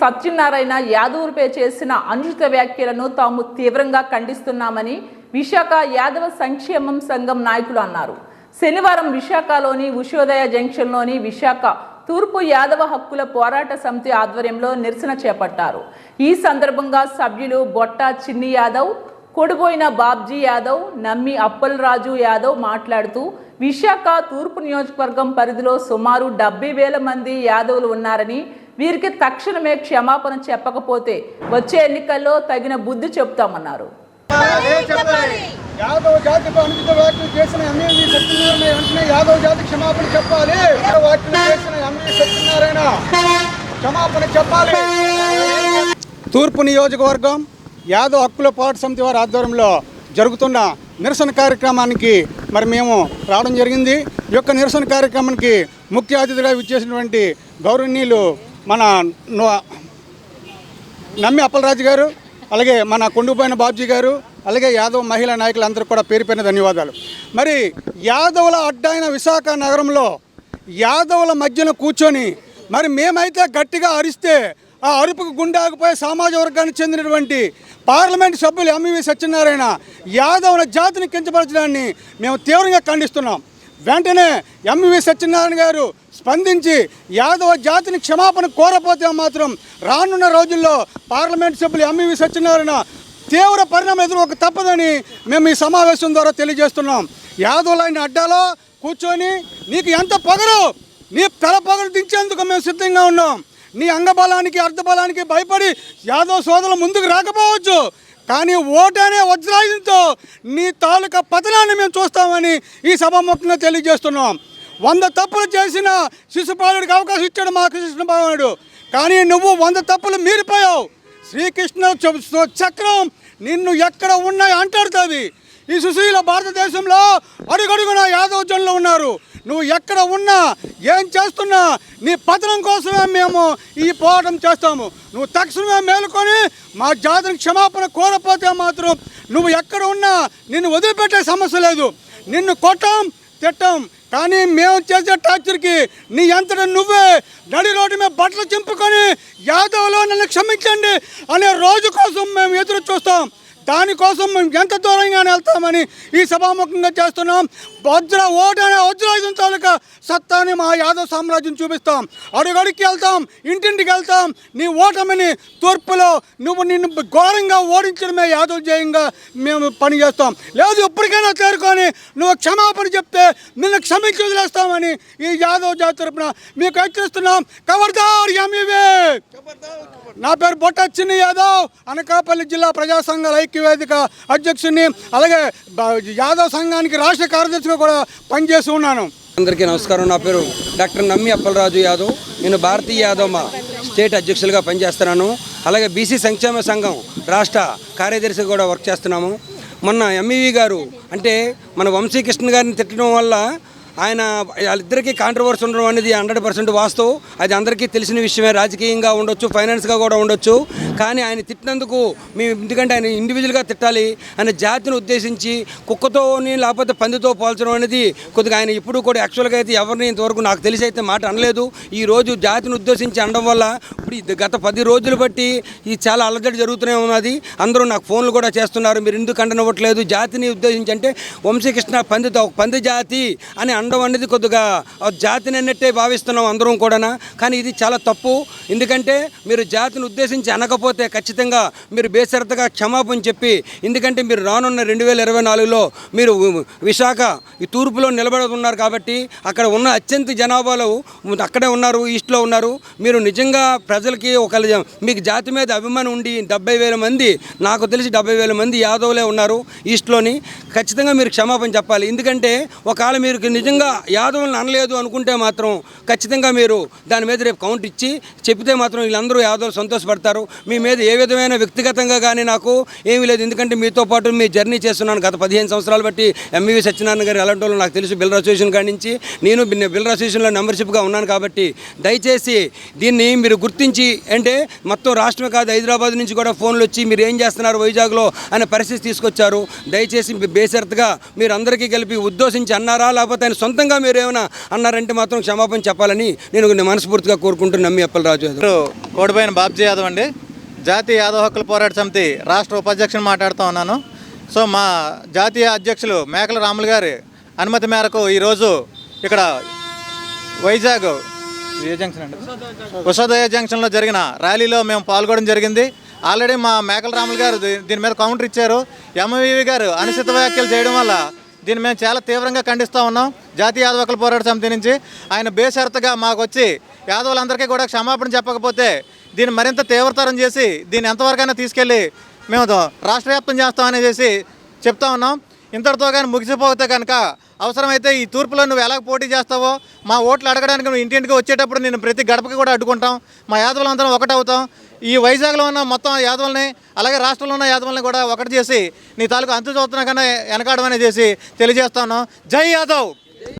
సత్యనారాయణ యాదవులపై చేసిన అనుచిత వ్యాఖ్యలను తాము తీవ్రంగా ఖండిస్తున్నామని విశాఖ యాదవ సంక్షేమం సంఘం నాయకులు అన్నారు. శనివారం విశాఖలోని ఉషోదయ జంక్షన్లోని విశాఖ తూర్పు యాదవ హక్కుల పోరాట సమితి ఆధ్వర్యంలో నిరసన చేపట్టారు. ఈ సందర్భంగా సభ్యులు బొట్ట చిన్ని యాదవ్ కొడుబోయిన బాబ్జీ యాదవ్ నమ్మి అప్పలరాజు యాదవ్ మాట్లాడుతూ విశాఖ తూర్పు నియోజకవర్గం పరిధిలో సుమారు డెబ్బై వేల మంది యాదవులు ఉన్నారని వీరికి తక్షణమే క్షమాపణ చెప్పకపోతే వచ్చే ఎన్నికల్లో తగిన బుద్ధి చెప్తామన్నారు యాదవ జాతికి అనుచిత వ్యాఖ్యలు చేసిన ఎంఈవి సత్యనారాయణ వెంటనే యాదవ జాతి క్షమాపణ చెప్పాలి. వ్యాఖ్యలు చేసిన ఎంఈవి సత్యనారాయణ? క్షమాపణ చెప్పాలి. తూర్పు నియోజకవర్గం యాదవ్ హక్కుల పోరాట సమితి వారి ఆధ్వర్యంలో జరుగుతున్న నిరసన కార్యక్రమానికి మరి మేము రావడం జరిగింది. ఈ యొక్క నిరసన కార్యక్రమానికి ముఖ్య అతిథిగా విచ్చేసినటువంటి గౌరవనీయులు మన నమ్మి అప్పలరాజు గారు అలాగే మన కొండుపోయిన బాబ్జీ గారు అలాగే యాదవ్ మహిళా నాయకులందరూ కూడా పేరుపైన ధన్యవాదాలు. మరి యాదవుల అడ్డైన విశాఖ నగరంలో యాదవుల మధ్యన కూర్చొని మరి మేమైతే గట్టిగా అరిస్తే ఆ అరుపుకు గుండాకపోయే సమాజ వర్గానికి చెందినటువంటి పార్లమెంట్ సభ్యులు ఎంఈవి సత్యనారాయణ యాదవుల జాతిని కించపరచడాన్ని మేము తీవ్రంగా ఖండిస్తున్నాం. వెంటనే ఎంవి సత్యనారాయణ గారు స్పందించి యాదవ జాతిని క్షమాపణ కోరపోతే మాత్రం రానున్న రోజుల్లో పార్లమెంట్ సభ్యులు ఎంవి సత్యనారాయణ తీవ్ర పరిణామం ఎదురు తప్పదని మేము ఈ సమావేశం ద్వారా తెలియజేస్తున్నాం. యాదవులైన అడ్డాలో కూర్చొని నీకు ఎంత పొగరు? నీ తల పొగరు దించేందుకు మేము సిద్ధంగా ఉన్నాం. నీ అంగబలానికి అర్ధబలానికి భయపడి యాదవ్ సోదరులు ముందుకు రాకపోవచ్చు. కానీ ఓటనే వజ్రాయుధంతో నీ తాలూకా పతనాన్ని మేము చూస్తామని ఈ సభాముఖంగా తెలియజేస్తున్నాం. వంద తప్పులు చేసిన శిశుపాలుడికి అవకాశం ఇచ్చాడు మా కృష్ణ భగవానుడు. కానీ నువ్వు వంద తప్పులు మీరిపోయావు. శ్రీకృష్ణ చక్రం నిన్ను ఎక్కడ ఉన్నాయి అంటాడుతుంది ఈ సుశీల భారతదేశంలో అడుగడుగున యాదవ్ జనులు ఉన్నారు. నువ్వు ఎక్కడ ఉన్నా ఏం చేస్తున్నా నీ పతనం కోసమే మేము ఈ పోరాటం చేస్తాము. నువ్వు తక్షణమే మేలుకొని మా జాతిని క్షమాపణ కోరపోతే మాత్రం నువ్వు ఎక్కడ ఉన్నా నిన్ను వదిలిపెట్టే సమస్య లేదు. నిన్ను కొట్టం తిట్టాం. కానీ మేము చేసే టార్చర్కి నీ అంతటా నువ్వే నడి రోడ్డు మీద బట్టలు చింపుకొని యాదవ్లో నన్ను క్షమించండి అనే రోజు కోసం మేము ఎదురు చూస్తాం. దానికోసం మేము ఎంత దూరంగానే వెళ్తామని ఈ సభాముఖంగా చేస్తున్నాం. వజ్ర ఓటనే వజ్రాయుధం తాలూకా సత్తాని మా యాదవ్ సామ్రాజ్యం చూపిస్తాం. అడుగడికి వెళ్తాం ఇంటింటికి వెళ్తాం. నీ ఓటమిని తూర్పులో నువ్వు నిన్ను ఘోరంగా ఓడించడమే యాదవ్ జయంగా మేము పని చేస్తాం. లేదు ఇప్పటికైనా చేరుకొని నువ్వు క్షమాపణ చెప్తే నిన్ను క్షమించి వదిలేస్తామని ఈ యాదవ్ జాతి తరపున మీకు హెచ్చరిస్తున్నాం. కవర్దార్ ఎంఈవే నా పేరు బొట్ట చిన్ని యాదవ్. అనకాపల్లి జిల్లా ప్రజా సంఘాల ఐక్య ఐక్యవేదిక అధ్యక్షుడిని అలాగే యాదవ్ సంఘానికి రాష్ట్ర కార్యదర్శిగా కూడా పనిచేస్తూ ఉన్నాను. అందరికీ నమస్కారం. నా పేరు డాక్టర్ నమ్మి అప్పలరాజు యాదవ్. నేను భారతీయ యాదవ్ మా స్టేట్ అధ్యక్షులుగా పనిచేస్తున్నాను. అలాగే బీసీ సంక్షేమ సంఘం రాష్ట్ర కార్యదర్శిగా కూడా వర్క్ చేస్తున్నాము. మొన్న ఎంఈవి గారు అంటే మన వంశీకృష్ణ గారిని తిట్టడం వల్ల ఆయన వాళ్ళిద్దరికీ కాంట్రవర్సీ ఉండడం అనేది హండ్రెడ్ పర్సెంట్ వాస్తవం. అది అందరికీ తెలిసిన విషయమే. రాజకీయంగా ఉండొచ్చు ఫైనాన్స్గా కూడా ఉండొచ్చు. కానీ ఆయన తిట్టినందుకు మేము ఎందుకంటే ఆయన ఇండివిజువల్గా తిట్టాలి. ఆయన జాతిని ఉద్దేశించి కుక్కతోని లేకపోతే పందితో పోల్చడం అనేది కొద్దిగా ఆయన ఇప్పుడు కూడా యాక్చువల్గా అయితే ఎవరిని ఇంతవరకు నాకు తెలిసి అయితే మాట అనలేదు. ఈ రోజు జాతిని ఉద్దేశించి అనడం వల్ల ఇప్పుడు గత పది రోజులు బట్టి ఈ చాలా అలజడి జరుగుతూనే ఉన్నది. అందరూ నాకు ఫోన్లు కూడా చేస్తున్నారు. మీరు ఎందుకు అండనివ్వట్లేదు జాతిని ఉద్దేశించి అంటే వంశీకృష్ణ పందితో ఒక పంది జాతి అని అండం అనేది కొద్దిగా ఆ జాతిని అన్నట్టే భావిస్తున్నాం అందరం కూడా కానీ ఇది చాలా తప్పు. ఎందుకంటే మీరు జాతిని ఉద్దేశించి అనకపోతే ఖచ్చితంగా మీరు బేసరతగా క్షమాపణ చెప్పి ఎందుకంటే మీరు రానున్న రెండు వేల ఇరవై నాలుగులో మీరు విశాఖ ఈ తూర్పులో నిలబడుతున్నారు కాబట్టి అక్కడ ఉన్న అత్యంత జనాభాలో అక్కడే ఉన్నారు ఈస్ట్లో ఉన్నారు. మీరు నిజంగా ప్రజలకి ఒక మీకు జాతి మీద అభిమానం ఉండి డెబ్బై వేల మంది నాకు తెలిసి డెబ్బై వేల మంది యాదవులే ఉన్నారు ఈస్ట్లోని. ఖచ్చితంగా మీరు క్షమాపణ చెప్పాలి. ఎందుకంటే ఒకవేళ మీరు నిజంగా యాదవులను అనలేదు అనుకుంటే మాత్రం ఖచ్చితంగా మీరు దాని మీద రేపు కౌంట్ ఇచ్చి చెప్తే మాత్రం వీళ్ళందరూ యాదవులు సంతోషపడతారు. మీ మీద ఏ విధమైన వ్యక్తిగతంగా కానీ నాకు ఏమీ లేదు. ఎందుకంటే మీతో పాటు మీ జర్నీ చేస్తున్నాను గత పదిహేను సంవత్సరాలు బట్టి ఎంవీవి సత్యనారాయణ గారు ఎలాంటి వాళ్ళు నాకు తెలుసు. బిల్ అసోసియేషన్ కాడి నుంచి నేను బిల్- బిల్ అసోసియేషన్లో మెంబర్షిప్గా ఉన్నాను కాబట్టి దయచేసి దీన్ని మీరు గుర్తించి అంటే మొత్తం రాష్ట్రమే కాదు హైదరాబాద్ నుంచి కూడా ఫోన్లు వచ్చి మీరు ఏం చేస్తున్నారు వైజాగ్లో అనే పరిస్థితి తీసుకొచ్చారు. దయచేసి బేసరత్గా మీరు అందరికీ కలిపి ఉద్దేశించి అన్నారా? లేకపోతే ఆయన సొంతంగా మీరు ఏమైనా అన్నారంటే మాత్రం క్షమాపణ చెప్పాలని నేను మనస్ఫూర్తిగా కోరుకుంటూ నమ్మి అప్పలరాజు యాదవ్. కోడిపోయిన బాబ్జీ యాదవ్ అండి. జాతీయ యాదవ హక్కుల పోరాట సమితి రాష్ట్ర ఉపాధ్యక్షుని మాట్లాడుతూ ఉన్నాను. సో మా జాతీయ అధ్యక్షులు మేకల రాములు గారి అనుమతి మేరకు ఈరోజు ఇక్కడ వైజాగ్ ఏ జంక్షన్ అండి? ఉషోదయ జంక్షన్లో జరిగిన ర్యాలీలో మేము పాల్గొనడం జరిగింది. ఆల్రెడీ మా మేకల రాములు గారు దీని మీద కౌంటర్ ఇచ్చారు. ఎంవివి గారు అనుచిత వ్యాఖ్యలు చేయడం వల్ల దీన్ని మేము చాలా తీవ్రంగా ఖండిస్తూ ఉన్నాం. జాతీయ యాదవ హక్కుల పోరాట సమితి నుంచి ఆయన బేషరతుగా మాకు వచ్చి యాదవులందరికీ కూడా క్షమాపణ చెప్పకపోతే దీన్ని మరింత తీవ్రతరం చేసి దీన్ని ఎంతవరకైనా తీసుకెళ్ళి మేము రాష్ట్ర వ్యాప్తం చేస్తామని చేసి చెప్తా ఉన్నాం. ఇంతటితో కానీ ముగిసిపోతే కనుక అవసరమైతే ఈ తూర్పులో నువ్వు ఎలా పోటీ చేస్తావో మా ఓట్లు అడగడానికి నువ్వు ఇంటింటికి వచ్చేటప్పుడు నేను ప్రతి గడపకి కూడా అడ్డుకుంటాం. మా యాదవులందరం ఒకటవుతాం. ఈ వైజాగ్లో ఉన్న మొత్తం యాదవుల్ని అలాగే రాష్ట్రంలో ఉన్న యాదవుల్ని కూడా ఒకటి చేసి నీ తాలూకు అంతు చూస్తున్నా కన్నా వెనకాడమని చేసి తెలియజేస్తాను జై యాదవ్!